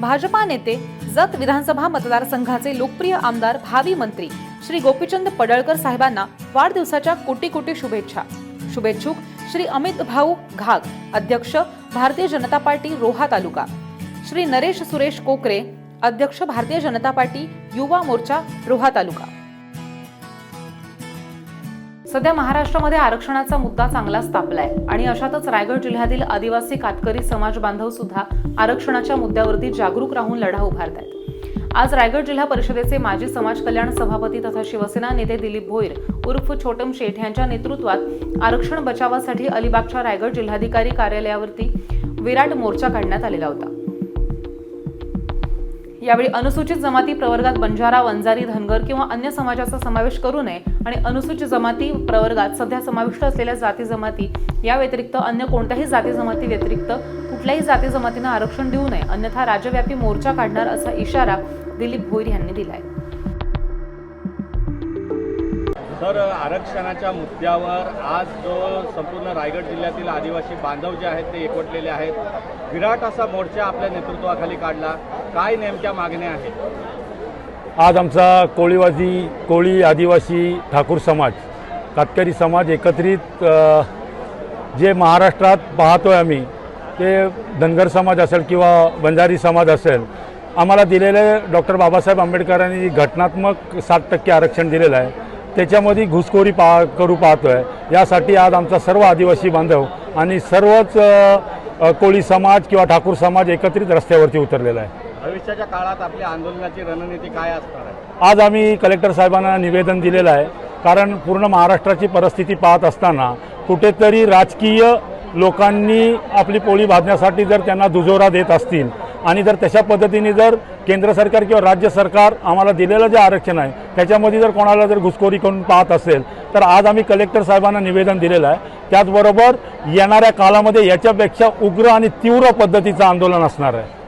भाजपा नेते जत विधानसभा मतदारसंघाचे लोकप्रिय आमदार भावी मंत्री श्री गोपीचंद पडळकर साहेबांना वाढदिवसाच्या कोटी कोटी शुभेच्छा. शुभेच्छुक श्री अमित भाऊ घाग अध्यक्ष भारतीय जनता पार्टी रोहा तालुका. श्री नरेश सुरेश कोकरे अध्यक्ष भारतीय जनता पार्टी युवा मोर्चा रोहा तालुका. सध्या महाराष्ट्रामध्ये आरक्षणाचा मुद्दा चांगलाच तापलाय. आणि अशातच रायगड जिल्ह्यातील आदिवासी कातकरी समाज बांधव सुद्धा आरक्षणाच्या मुद्द्यावरती जागरूक राहून लढा उभारत आहेत आज रायगड जिल्हा परिषदेचे माजी समाज कल्याण सभापती तथा शिवसेना नेते दिलीप भोईर उर्फ छोटम शेठ यांच्या नेतृत्वात आरक्षण बचावासाठी अलिबागच्या रायगड जिल्हाधिकारी कार्यालयावरती विराट मोर्चा काढण्यात आलेला होता. यावेळी अनुसूचित जमाती प्रवर्गात बंजारा वंजारी धनगर किंवा अन्य समाजाचा समावेश करू नये आणि अनुसूचित जमाती प्रवर्गात सध्या समाविष्ट असलेल्या जाती जमाती या व्यतिरिक्त अन्य कोणत्याही जाती जमाती व्यतिरिक्त कुठल्याही जाती जमातींना आरक्षण देऊ नये. अन्यथा राज्यव्यापी मोर्चा काढणार असा इशारा दिलीप भोईर यांनी दिलाय. तर आरक्षणाच्या मुद्द्यावर आज जो संपूर्ण रायगड जिल्ह्यातील आदिवासी बांधव जे आहेत ते एकवटलेले आहेत. विराट असा मोर्चा आपल्या नेतृत्वाखाली काढला. काय नेमक्या मागण्या आहेत? आज आमचा कोळीवादी कोळी आदिवासी ठाकूर समाज कातकरी समाज एकत्रित जे महाराष्ट्रात पाहतोय आम्ही ते धनगर समाज असेल किंवा बंजारी समाज असेल आम्हाला दिलेले डॉक्टर बाबासाहेब आंबेडकरांनी घटनात्मक सात टक्के आरक्षण दिलेलं आहे. त्याच्यामध्ये घुसखोरी पा करू पाहतोय. यासाठी आज आमचा सर्व आदिवासी बांधव आणि सर्वच कोळी समाज किंवा ठाकूर समाज एकत्रित रस्त्यावरती उतरलेला आहे. भविष्याच्या काळात आपल्या आंदोलनाची रणनीती काय असणार आहे? आज आम्ही कलेक्टर साहेबांना निवेदन दिलेलं आहे. कारण पूर्ण महाराष्ट्राची परिस्थिती पाहत असताना कुठेतरी राजकीय लोकांनी आपली पोळी बांधण्यासाठी जर त्यांना दुजोरा देत असतील आणि जर तशा पद्धतीने जर केंद्र सरकार किंवा राज्य सरकार आम्हाला दिलेलं जे आरक्षण आहे त्याच्यामध्ये जर कोणाला जर घुसखोरी करून पाहत असेल तर आज आम्ही कलेक्टर साहेबांना निवेदन दिलेलं आहे. त्याचबरोबर येणाऱ्या काळामध्ये याच्यापेक्षा उग्र आणि तीव्र पद्धतीचं आंदोलन असणार आहे.